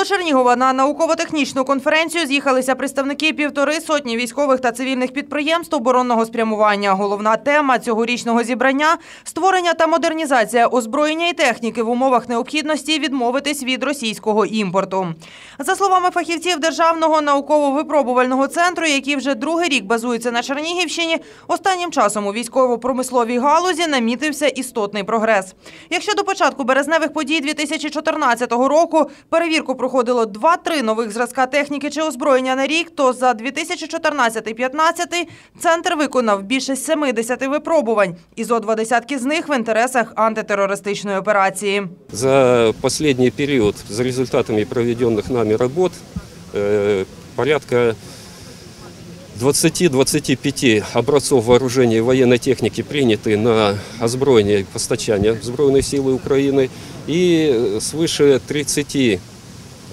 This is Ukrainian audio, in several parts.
До Чернігова на науково-технічну конференцію з'їхалися представники півтори сотні військових та цивільних підприємств оборонного спрямування. Головна тема цьогорічного зібрання створення та модернізація озброєння і техніки в умовах необхідності відмовитись від російського імпорту. За словами фахівців Державного науково-випробувального центру, який вже другий рік базується на Чернігівщині, останнім часом у військово-промисловій галузі намітився істотний прогрес. Якщо до початку березневих подій 2014 року перевірку проходило 2-3 нових зразка техніки чи озброєння на рік, то за 2014-15 центр виконав більше 70 випробувань, і зо два десятки з них в інтересах антитерористичної операції. За последний период, за результатами проведенных нами работ, э, порядка 20-25 образцов вооружения и военной техники приняты на озброєння и постачание в Збройные силы Украины и свыше 30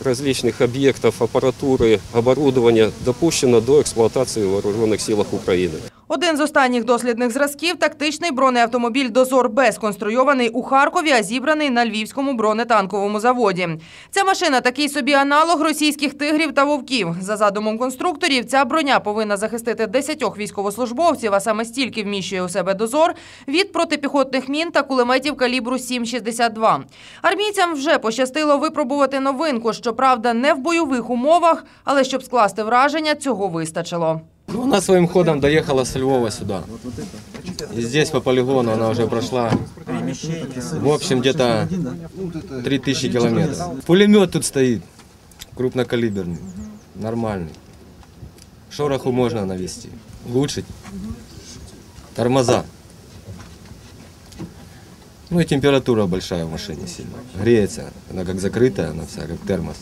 различных объектов аппаратуры, оборудования допущено до эксплуатации в вооруженных силах Украины. Один з останніх дослідних зразків – тактичний бронеавтомобіль «Дозор Б», сконструйований у Харкові, а зібраний на Львівському бронетанковому заводі. Ця машина – такий собі аналог російських «Тигрів» та «Вовків». За задумом конструкторів, ця броня повинна захистити 10 військовослужбовців, а саме стільки вміщує у себе «Дозор» від протипіхотних мін та кулеметів калібру 7,62. Армійцям вже пощастило випробувати новинку, щоправда, не в бойових умовах, але щоб скласти враження, цього вистачило. Ну, Она своим ходом доехала с Львова сюда. И здесь по полигону она уже прошла, в общем, где-то 3000 километров. Пулемет тут стоит, крупнокалиберный, нормальный. Шороху можно навести, улучшить. Тормоза. Ну и температура большая в машине сильно. Греется, она как закрытая, она вся как термос.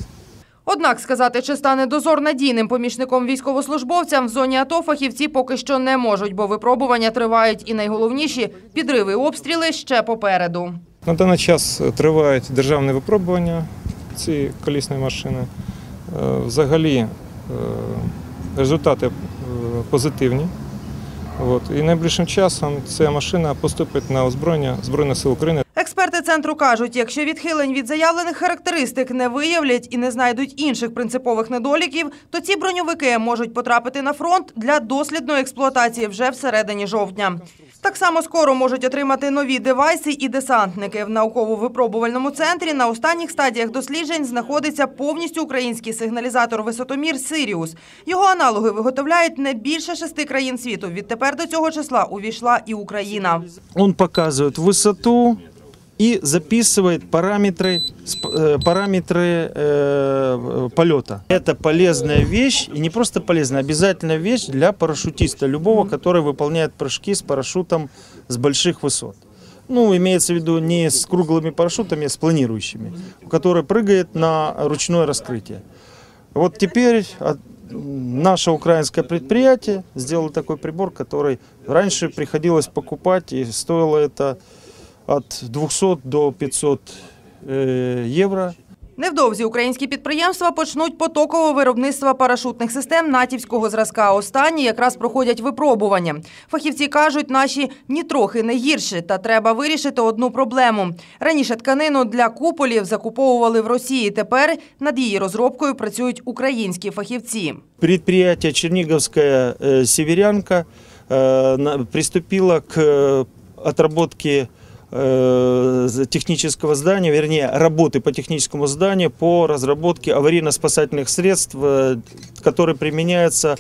Однак сказати, чи стане дозор надійним помічником військовослужбовцям в зоні АТО фахівці поки що не можуть, бо випробування тривають і найголовніші – підриви і обстріли ще попереду. На даний час тривають державні випробування цієї колісної машини. Е, Взагалі е, результати е, позитивні. І найближчим часом ця машина поступить на озброєння Збройних сил України. Експерти центру кажуть, якщо відхилень від заявлених характеристик не виявлять і не знайдуть інших принципових недоліків, то ці броньовики можуть потрапити на фронт для дослідної експлуатації вже всередині жовтня. Так само скоро можуть отримати нові девайси і десантники. В науково-випробувальному центрі на останніх стадіях досліджень знаходиться повністю український сигналізатор висотомір «Сиріус». Його аналоги виготовляють не більше шести країн світу. Відтепер до цього числа увійшла і Україна. Он показывает высоту и записывает параметры, э, параметры э, полета. Это полезная вещь, и не просто полезная, обязательная вещь для парашютиста любого, который выполняет прыжки с парашютом с больших высот. Ну, имеется в виду не с круглыми парашютами, а с планирующими, который прыгает на ручное раскрытие. Вот теперь наше украинское предприятие сделало такой прибор, который раньше приходилось покупать, и стоило это от 200 до 500 э, евро. Невдовзі українські підприємства почнуть потокове виробництво парашутних систем натівського зразка. Останні якраз проходять випробування. Фахівці кажуть, наші нітрохи не гірші, та треба вирішити одну проблему. Раніше тканину для куполів закуповували в Росії. Тепер над її розробкою працюють українські фахівці. Предприятие Черниговская э, «Северянка» э, на- приступило к э, отработке э, з- технического здания, вернее, работы по техническому зданию по разработке аварийно-спасательных средств, э, которые применяются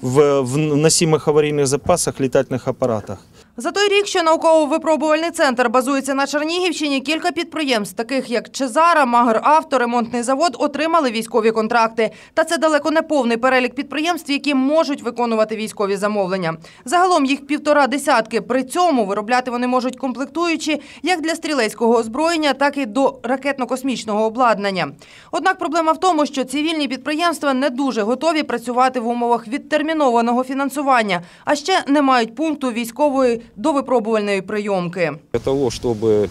в в носимых аварийных запасах летательных аппаратах. За той рік, що науково-випробувальний центр базується на Чернігівщині, кілька підприємств, таких як Чезара, Магр-Авто, ремонтний завод, отримали військові контракти. Та це далеко не повний перелік підприємств, які можуть виконувати військові замовлення. Загалом їх півтора десятки. При цьому виробляти вони можуть комплектуючі як для стрілецького озброєння, так і до ракетно-космічного обладнання. Однак проблема в тому, що цивільні підприємства не дуже готові працювати в умовах відтермінованого фінансування, а ще не мають пункту військової довипробувальної прийомки. Для того, чтобы э,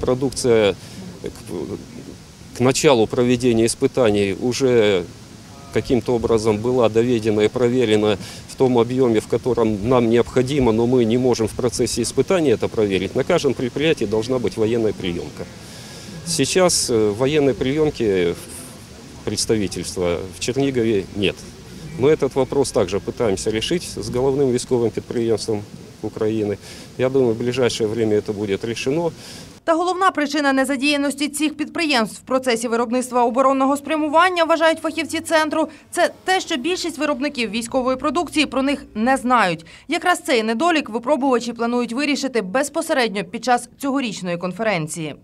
продукция к к началу проведения испытаний уже каким-то образом была доведена и проверена в том объеме, в котором нам необходимо, но мы не можем в процессе испытаний это проверить, на каждом предприятии должна быть военная приемка. Сейчас э, военной приемки представительства в Чернигове нет. Мы этот вопрос также пытаемся решить с головным військовым підприємством України. Я думаю, в ближайшее время это будет решено. Та головна причина незадіяності цих підприємств в процесі виробництва оборонного спрямування, вважають фахівці центру, це те, що більшість виробників військової продукції про них не знають. Якраз цей недолік випробувачі планують вирішити безпосередньо під час цьогорічної конференції.